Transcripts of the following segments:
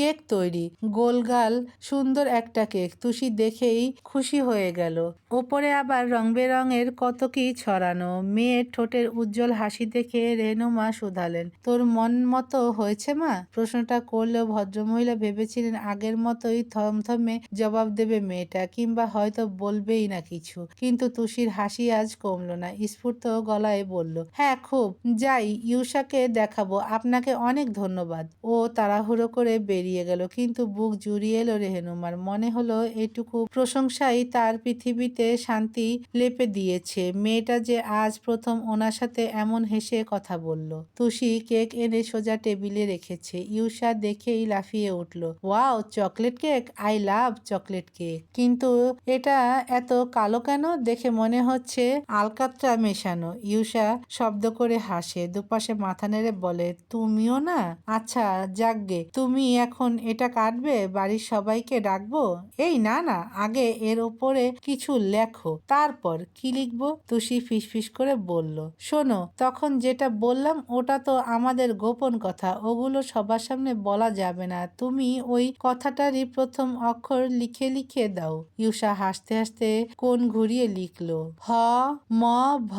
Cake তৈরি। গোলগাল সুন্দর একটা কেক। তুষি দেখেই খুশি হয়ে গেল। ওপরে আবার রং বেরঙের কত কি ছড়ানো। মেয়ের ঠোঁটের উজ্জ্বল হাসি দেখে রেনুমা শুধালেন। তোর মন মতো হয়েছে মা? প্রশ্নটা করলেও ভদ্রমহিলা ভেবেছিলেন আগের মতোই থমথমে জবাব দেবে মেয়েটা কিংবা হয়তো বলবেই না কিছু। কিন্তু তুষির হাসি আজ কমলো না। স্ফূর্ত গলায় বলল হ্যাঁ খুব। যাই ইউষাকে দেখাবো। আপনাকে অনেক ধন্যবাদ। ও তাড়াহুড়ো করে বেরিয়ে গেল, কিন্তু বুক জুড়িয়ে এলো রেহেনুমার মনে হলো এটুকু প্রশংসাই তার পৃথিবীতে শান্তি লেপে দিয়েছে। মেয়েটা যে আজ প্রথম ওনার সাথে এমন হেসে কথা বলল। তুষি কেক এনে সোজা টেবিলে রেখেছে। ইউষা দেখেই লাফিয়ে উঠল। Wow, chocolate cake? I love chocolate cake. কিন্তু এটা এত কালো কেন? দেখে মনে হচ্ছে আলকাত্রা মেশানো। ইউষা শব্দ করে হাসে, দুপাশে মাথা নেড়ে বলে, তুমিও না? আচ্ছা যাকগে তুমি এখন এটা কাটবে, বাড়ির সবাইকে ডাকবো, এই না না, আগে এর ওপরে কিছু লেখো, তারপর কি লিখব? তুষি ফিসফিস করে বলল, শোনো, তখন যেটা বললাম ওটা তো আমাদের গোপন কথা, ওগুলো সবার সামনে বলা যাবে না। তুমি ওই কথাটারই প্রথম অক্ষর লিখে লিখে দাও। ইউষা হাসতে হাসতে কোন ঘুরিয়ে লিখলো হ ম, ভ,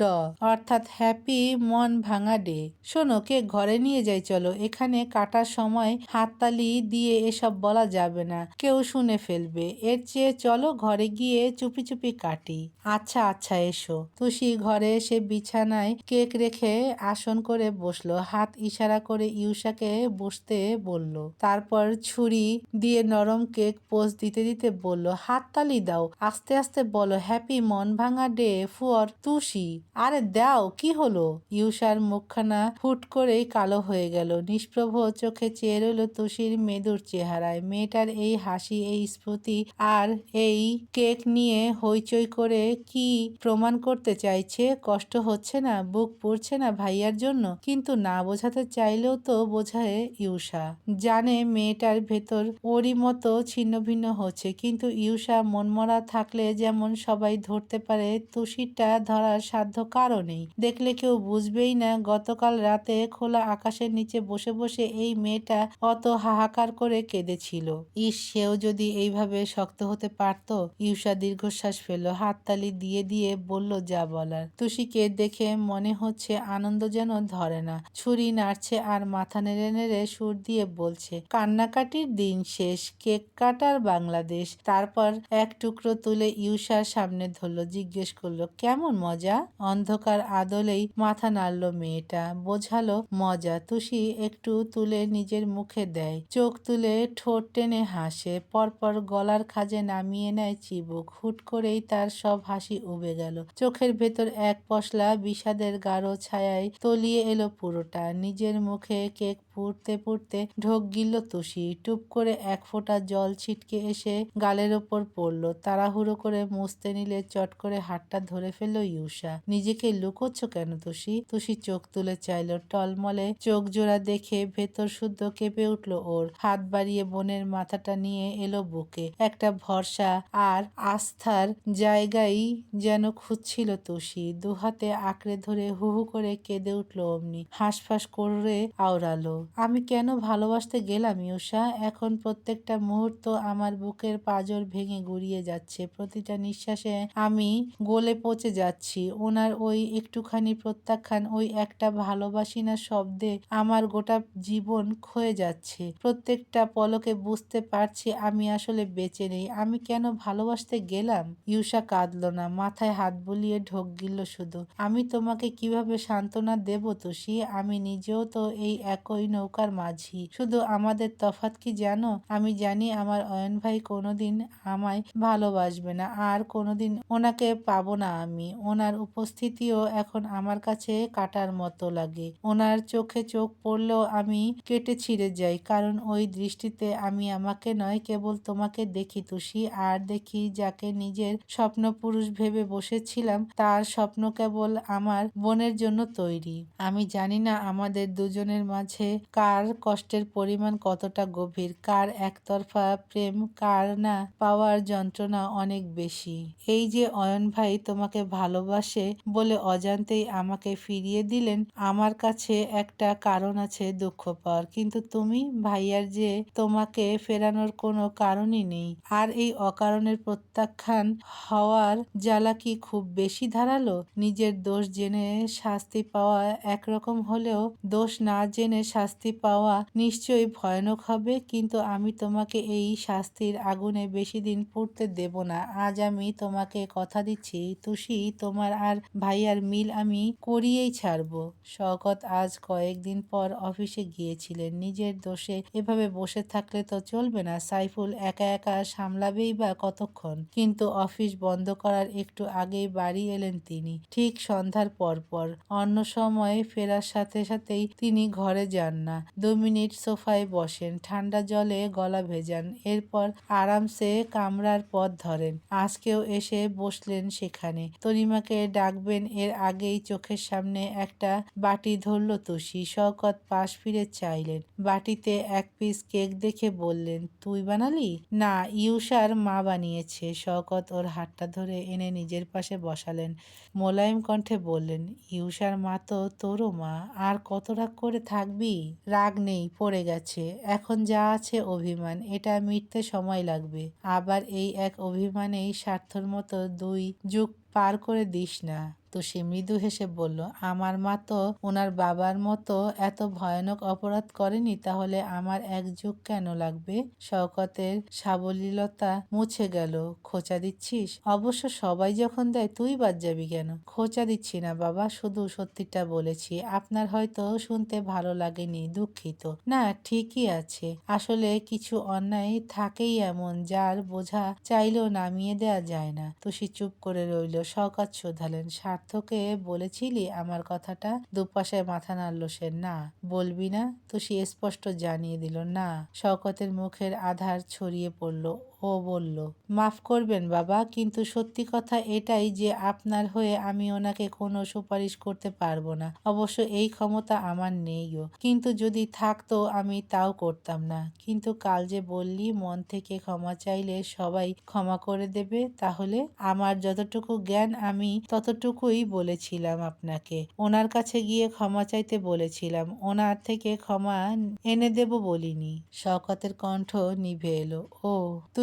ড, অর্থাৎ হ্যাপি মন ভাঙা ডে। শোনো, কে ঘরে নিয়ে যাই চলো, এখানে কাটার সময় হাততালি দিয়ে এসব বলা যাবে না। কেউ শুনে ফেলবে। এর চেয়ে চলো ঘরে গিয়ে চুপি চুপি কাটি। আচ্ছা আচ্ছা এসো। তুষি ঘরে এসে বিছানায় কেক রেখে আসন করে বসল। হাত ইশারা করে ইউষাকে বসতে বলল। তারপর ছুরি দিয়ে নরম কেক পোজ দিতে দিতে বলল, হাততালি দাও। আস্তে আস্তে বলো, হ্যাপি মন ভাঙা ডে ফর তুষি। আরে দাও, কি হলো? ইউষার মুখখানা ফুট করেই কালো হয়ে গেল। নিষ্প্রভ চোখে চেয়ে রইল তুষির মেদুর চেহারায়। মেয়েটার এই হাসি, এই স্ফূর্তি আর এই কেক নিয়ে হইচই করে কি প্রমাণ করতে চাইছে? কষ্ট হচ্ছে না, বুক পড়ছে না ভাইয়ার জন্য? কিন্তু না বোঝাতে চাইলেও তো বোঝায় ইউষা। জানে মেয়েটার ভেতর ওরই মতো ছিন্ন ভিন্ন হচ্ছে, কিন্তু ইউষা মনমরা থাকলে যেমন সবাই ধরতে পারে, তুষিরটা ধরার সাধ্য কারও নেই। দেখলে কেউ বুঝবেই না, গতকাল রাতে খোলা আকাশের নিচে বসে বসে এই মেয়েটা অত হাহাকার করে কেঁদেছিল। ইস, সেও যদি এইভাবে শক্ত হতে পারত? ইউষা দীর্ঘশ্বাস ফেলল, হাততালি দিয়ে দিয়ে বলল, যা বলার। তুষিকে দেখে মনে হচ্ছে আনন্দ যেন ধরে না। ছুরি নাড়ছে আর মাথা নেড়ে নেড়ে সুর দিয়ে বলছে, কান্নাকাটির দিন শেষ, কেক কাটার বাংলাদেশ। তারপর এক টুকরো তুলে ইউষার সামনে ধরলো, জিজ্ঞেস করল, কেমন মজা? অন্ধকার আদলেই মাথা নাড়ল মেয়েটা। বোঝালো, মজা। তুষি একটু তুলে নিজের মুখে দেয় চোখ তুলে ঠোঁট টেনে হাসে, পরপর গলার খাজে নামিয়ে নেয় চিবুক। হুট করেই তার সব হাসি উবে গেল। চোখের ভেতর এক পশলা বিষাদের গাঢ় ছায়ায় তলিয়ে এলো পুরোটা। নিজের মুখে কেক পুড়তে পুড়তে ঢোক গিলল তুষি। টুপ করে এক ফোঁটা জল ছিটকে এসে গালের ওপর পড়ল। তাড়াহুড়ো করে মুছতে নিলে চট করে হাতটা ধরে ফেলল ইউষা নিজেকে লুকোচ্ছ কেন তুষি? তুষি চোখ তুলে চাইল। টলমলে চোখ জোড়া দেখে ভেতর শুদ্ধ কেঁপে উঠল ওর। হাত বাড়িয়ে বোনের মাথাটা নিয়ে এলো বুকে। একটা ভরসা আর আস্থার জায়গায় যেন খুঁজছিল তুষি। দুহাতে আঁকড়ে ধরে হু হু করে কেঁদে উঠল অমনি। হাঁসফাঁস করে আওড়ালো। আমি কেন ভালোবাসতে গেলাম ইউষা এখন প্রত্যেকটা মুহূর্ত আমার বুকের পাজর ভেঙে গুড়িয়ে যাচ্ছে। প্রতিটা নিঃশ্বাসে আমি গোলে পচে যাচ্ছি। ওনার ওই একটুখানি প্রত্যাখ্যান, ওই একটা ভালোবাসি না শব্দে আমার গোটা জীবন ক্ষয়ে যাচ্ছে। প্রত্যেকটা পলকে বুঝতে পারছি আমি আসলে বেঁচে নেই। আমি কেন ভালোবাসতে গেলাম? ইউষা কাঁদল না, মাথায় হাত বুলিয়ে ঢোক গিল শুধু। আমি তোমাকে কীভাবে সান্ত্বনা দেব, তুষি? আমি নিজেও তো এই একই নৌকার মাঝি। শুধু আমাদের তফাত কি জানো? আমি জানি আমার অয়ন ভাই কোনোদিন আমায় ভালোবাসবে না, আর কোনোদিন ওনাকে পাবো না আমি। ওনার উপস্থিতিও এখন আমার কাছে কাটার মতো লাগে। ওনার চোখে চোখ পড়লেও আমি কেটে ছিঁড়ে যাই, কারণ ওই দৃষ্টিতে আমি আমাকে নয়, কেবল তোমাকে দেখি তুষি। আর দেখি যাকে নিজের স্বপ্ন পুরুষ ভেবে বসেছিলাম, তার স্বপ্ন কেবল আমার বোনের জন্য তৈরি। আমি জানি না আমাদের দুজনের মাঝে কার কষ্টের পরিমাণ কতটা গভীর? কার একতরফা প্রেম? কার না? পাওয়ার যন্ত্রণা অনেক বেশি। এই যে অয়ন ভাই তোমাকে ভালোবাসে বলে অজান্তেই আমাকে ফিরিয়ে দিলেন, আমার কাছে একটা কারণ আছে দুঃখ পাওয়ার। কিন্তু তুমি ভাইয়ার যে তোমাকে ফেরানোর কোনো কারণই নেই। আর এই অকারণের প্রত্যাখ্যান হওয়ার জ্বালা কি খুব বেশি ধারালো? নিজের দোষ জেনে শাস্তি পাওয়া একরকম হলেও দোষ না জেনে শাস্তি পাওয়া নিশ্চয়ই ভয়ানক হবে, কিন্তু আমি তোমাকে এই শাস্তির আগুনে বেশি দিন পড়তে দেব না। আজ আমি তোমাকে কথা দিচ্ছি, তুষি, তোমার আর ভাইয়ার মিল আমি করিয়েই ছাড়বো। শওকত আজ কয়েকদিন পর অফিসে গিয়েছিলেন। নিজের দোষে এভাবে বসে থাকলে তো চলবে না, সাইফুল একা একা সামলাবেই বা কতক্ষণ? কিন্তু অফিস বন্ধ করার একটু আগেই বাড়ি এলেন তিনি। ঠিক সন্ধ্যার পরপর, অন্য সময় ফেরার সাথে সাথেই তিনি ঘরে যান। না। দু মিনিট সোফায় বসেন, ঠান্ডা জলে গলা ভেজান, এরপর আরামসে কামরার পথ ধরেন। আজকেও এসে বসলেন সেখানে। তরিমাকে ডাকবেন, এর আগেই চোখের সামনে একটা বাটি ধরল তুষি। শওকত পাশ ফিরে চাইলেন। বাটিতে এক পিস কেক দেখে বললেন, তুই বানালি? না ইউসার মা বানিয়েছে। শওকত ওর হাতটা ধরে এনে নিজের পাশে বসালেন। মোলায়েম কণ্ঠে বললেন ইউসার মা তো তোরও মা, আর কত রাগ করে থাকবি? রাগ নেই, পড়ে গেছে। এখন যা আছে অভিমান, এটা মিটতে সময় লাগবে। আবার এই এক অভিমানেই স্বার্থর মতো দুই যুগ পার করে দিস না। তো সে মৃদু হেসে বলল, আমার মা তো ওনার বাবার মতো এত ভয়ানক অপরাধ করেনি, তাহলে আমার এক যুগ কেন লাগবে? শওকতের সাবলীলতা মুছে গেল, খোঁচা দিচ্ছিস? অবশ্য সবাই যখন দেয়, তুই বাদ যাবি কেন? খোঁচা দিচ্ছি না বাবা, শুধু সত্যিটা বলেছি। আপনার হয়তো শুনতে ভালো লাগেনি, দুঃখিত। না, ঠিকই আছে। আসলে কিছু অন্যায় থাকেই এমন, যার বোঝা চাইলেও নামিয়ে দেয়া যায় না। তুষি চুপ করে রইল, শওকত শোধালেন সার্থকে বলেছিলি আমার কথাটা? দুপাশে মাথা নাড়ল সে, না, বলবি না? তো সে স্পষ্ট জানিয়ে দিল, না। শওকতের মুখের আধার ছড়িয়ে পড়ল। ও বলল, মাফ করবেন বাবা, কিন্তু সত্যি কথা এটাই যে আপনার হয়ে আমি ওনাকে কোনো সুপারিশ করতে পারব না। অবশ্য এই ক্ষমতা আমার নেইও কিন্তু যদি থাকতো আমি তাও করতাম না। কিন্তু কাল যে বললি, মন থেকে ক্ষমা চাইলে সবাই ক্ষমা করে দেবে, তাহলে আমার যতটুকু জ্ঞান আমি ততটুকুই বলেছিলাম আপনাকে। ওনার কাছে গিয়ে ক্ষমা চাইতে বলেছিলাম, ওনার থেকে ক্ষমা এনে দেব বলিনি। শওকতের কণ্ঠ নিভে এলো। ও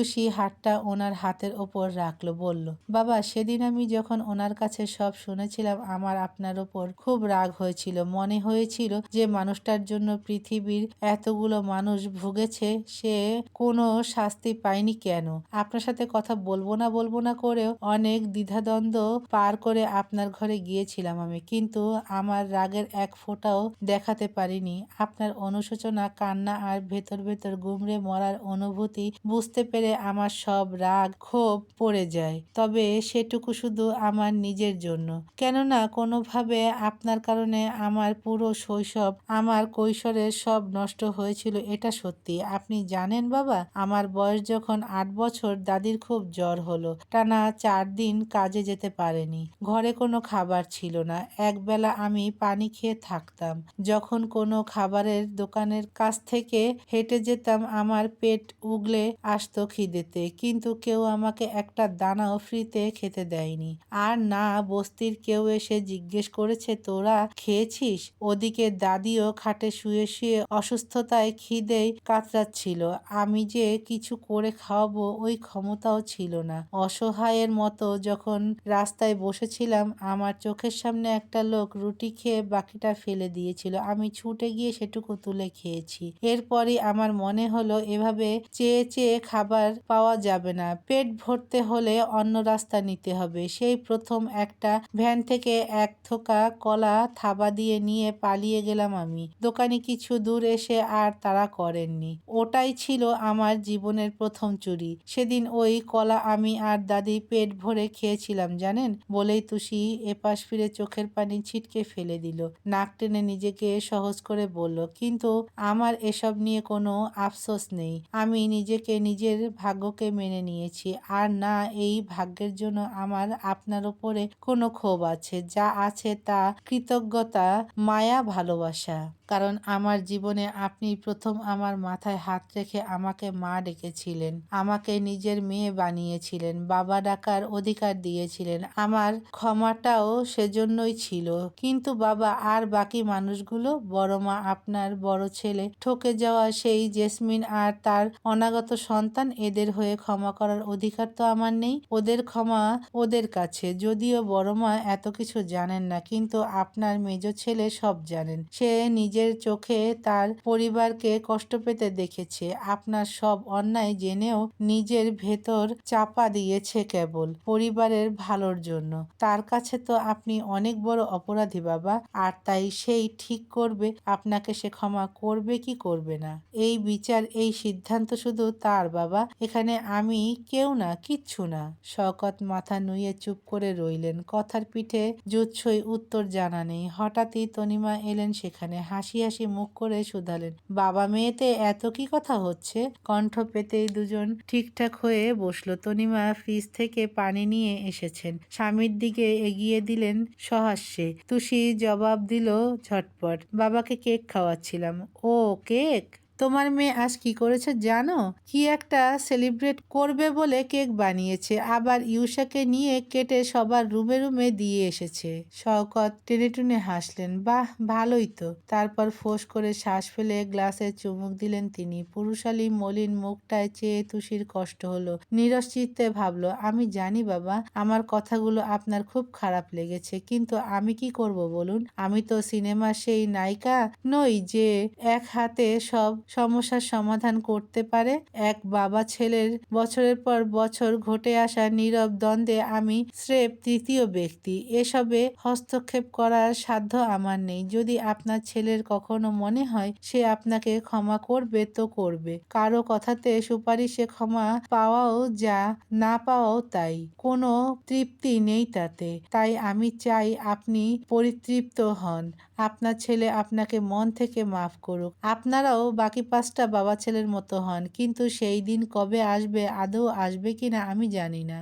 তুষি হাতটা ওনার হাতের ওপর রাখল, বলল, বাবা, সেদিন আমি যখন ওনার কাছে সব শুনেছিলাম, আমার আপনার ওপর খুব রাগ হয়েছিল। মনে হয়েছিল যে মানুষটার জন্য পৃথিবীর এতগুলো মানুষ ভুগেছে, সে কোনো শাস্তি পায়নি কেন? আপনার সাথে কথা বলব না বলব না করেও অনেক দ্বিধাদ্বন্দ্ব পার করে আপনার ঘরে গিয়েছিলাম আমি। কিন্তু আমার রাগের এক ফোঁটাও দেখাতে পারিনি। আপনার অনুশোচনা, কান্না আর ভেতর ভেতর গুমড়ে মরার অনুভূতি বুঝতে পেরে আমার সব রাগ, ক্ষোভ পড়ে যায়। তবে সেটুকু শুধু আমার নিজের জন্য। কেননা কোনোভাবে আপনার কারণে আমার পুরো শৈশব, আমার কৈশোরের সব নষ্ট হয়েছিল, এটা সত্যি। আপনি জানেন বাবা, আমার বয়স যখন আট বছর, দাদির খুব জ্বর হলো। টানা চার দিন কাজে যেতে পারেনি। ঘরে কোনো খাবার ছিল না। একবেলা আমি পানি খেয়ে থাকতাম। যখন কোনো খাবারের দোকানের কাছ থেকে হেঁটে যেতাম, আমার পেট উগলে আসতো খিদেতে কিন্তু কেউ আমাকে একটা দানাও ফ্রিতে খেতে দেয়নি। আর না, বস্তির কেউ এসে জিজ্ঞেস করেছে, তোরা খেয়েছিস? ওদিকে দাদিও খাটে শুয়ে শুয়ে অসুস্থতায় খিদেই কাতরাচ্ছিল। আমি যে কিছু করে খাওয়াবো, ওই ক্ষমতাও ছিল না। অসহায়ের মতো যখন রাস্তায় বসেছিলাম, আমার চোখের সামনে একটা লোক রুটি খেয়ে বাকিটা ফেলে দিয়েছিল। আমি ছুটে গিয়ে সেটুকু তুলে খেয়েছি। এরপরই আমার মনে হলো, এভাবে চেয়ে চেয়ে খাবার পাওয়া যাবে না। পেট ভরতে হলে অন্য রাস্তা নিতে হবে। সেই প্রথম একটা ভ্যান থেকে এক থোকা কলা থাবা দিয়ে নিয়ে পালিয়ে গেলাম আমি। দোকানে কিছু দূর এসে আর তারা করেননি। ওটাই ছিল আমার জীবনের প্রথম চুরি। সেদিন ওই কলা আমি আর দাদি পেট ভরে খেয়েছিলাম, জানেন? বলেই তুষি এপাশ ফিরে চোখের পানি ছিটকে ফেলে দিল। নাক টেনে নিজেকে সহজ করে বলল, কিন্তু আমার এসব নিয়ে কোনো আফসোস নেই। আমি নিজেকে নিজের ভাগ্যকে মেনে নিয়েছি। আর না, এই ভাগ্যের জন্য আমার আপনার উপরে কোনো ক্ষোভ আছে। যা আছে তা কৃতজ্ঞতা, মায়া, ভালোবাসা। কারণ আমার জীবনে আপনি প্রথম আমার মাথায় হাত রেখে আমাকে মা ডেকেছিলেন। আমাকে নিজের মেয়ে বানিয়েছিলেন। বাবা ডাকার অধিকার দিয়েছিলেন। আমার ক্ষমাটাও সেজন্যই ছিল। কিন্তু বাবা আর বাকি মানুষগুলো, বড় মা আপনার, বড় ছেলে, ঠকে যাওয়া সেই জেসমিন আর তার অনাগত সন্তান, এদের হয়ে ক্ষমা করার অধিকার তো আমার নেই। ওদের ক্ষমা ওদের কাছে। যদিও বড় মা এত কিছু জানেন না, কিন্তু আপনার মেজ ছেলে সব জানেন। সে নিজের চোখে তার পরিবারকে কষ্ট পেতে দেখেছে। আপনার সব অন্যায় জেনেও নিজের ভেতর চাপা দিয়েছে কেবল পরিবারের ভালোর জন্য। তার কাছে তো আপনি অনেক বড় অপরাধী বাবা, আর তাই সেই ঠিক করবে, আপনাকে সে ক্ষমা করবে কি করবে না? এই বিচার, এই সিদ্ধান্ত শুধু তার বাবা, এখানে আমি কেউ না, কিচ্ছু না। শকত মাথা নুয়ে চুপ করে রইলেন। কথার পিঠে জুৎসই উত্তর জানা নেই। হঠাৎই তনিমা এলেন সেখানে হাসি হাসি হাসি মুখ করে শুধালেন। বাবা মেয়েতে এত কি কথা হচ্ছে? কণ্ঠ পেতেই দুজন ঠিকঠাক হয়ে বসল। তনিমা ফ্রিজ থেকে পানি নিয়ে এসেছেন। স্বামীর দিকে এগিয়ে দিলেন সহাস্যে। তুষি জবাব দিল, ঝটপট। বাবাকে কেক খাওয়াচ্ছিলাম। ও, কেক? তোমার মেয়ে আজ কি করেছে জানো? কি একটা সেলিব্রেট করবে বলে কেক বানিয়েছে, আবার ইউসাকে নিয়ে কেটে সবার রুমে রুমে দিয়ে এসেছে। শওকত টেনে টুনে হাসলেন, বাহ, ভালোই তো। তারপর ফোঁস করে শ্বাস ফেলে গ্লাসে চুমুক দিলেন তিনি। পুরুষালী মলিন মুখটায় চেয়ে তুষির কষ্ট হলো। নিরস চিত্তে ভাবলো, আমি জানি বাবা, আমার কথাগুলো আপনার খুব খারাপ লেগেছে, কিন্তু আমি কি করব বলুন? আমি তো সিনেমার সেই নায়িকা নই যে এক হাতে সব সমস্যার সমাধান করতে পারে। এক বাবা ছেলের বছরের পর বছর ঘটে আসা নীরব দ্বন্দ্বে আমি স্রেফ তৃতীয় ব্যক্তি। এসবে হস্তক্ষেপ করার সাধ্য আমার নেই। যদি আপনার ছেলের কখনো মনে হয় সে আপনাকে ক্ষমা করবে, তো করবে। কারও কথাতে সুপারিশে ক্ষমা পাওয়াও যা, না পাওয়াও তাই। কোনো তৃপ্তি নেই তাতে। তাই আমি চাই আপনি পরিতৃপ্ত হন। আপনার ছেলে আপনাকে মন থেকে মাফ করুক। আপনারাও বাকি পাঁচটা বাবা ছেলের মতো হন, কিন্তু সেই দিন কবে আসবে, আদৌ আসবে কিনা আমি জানি না।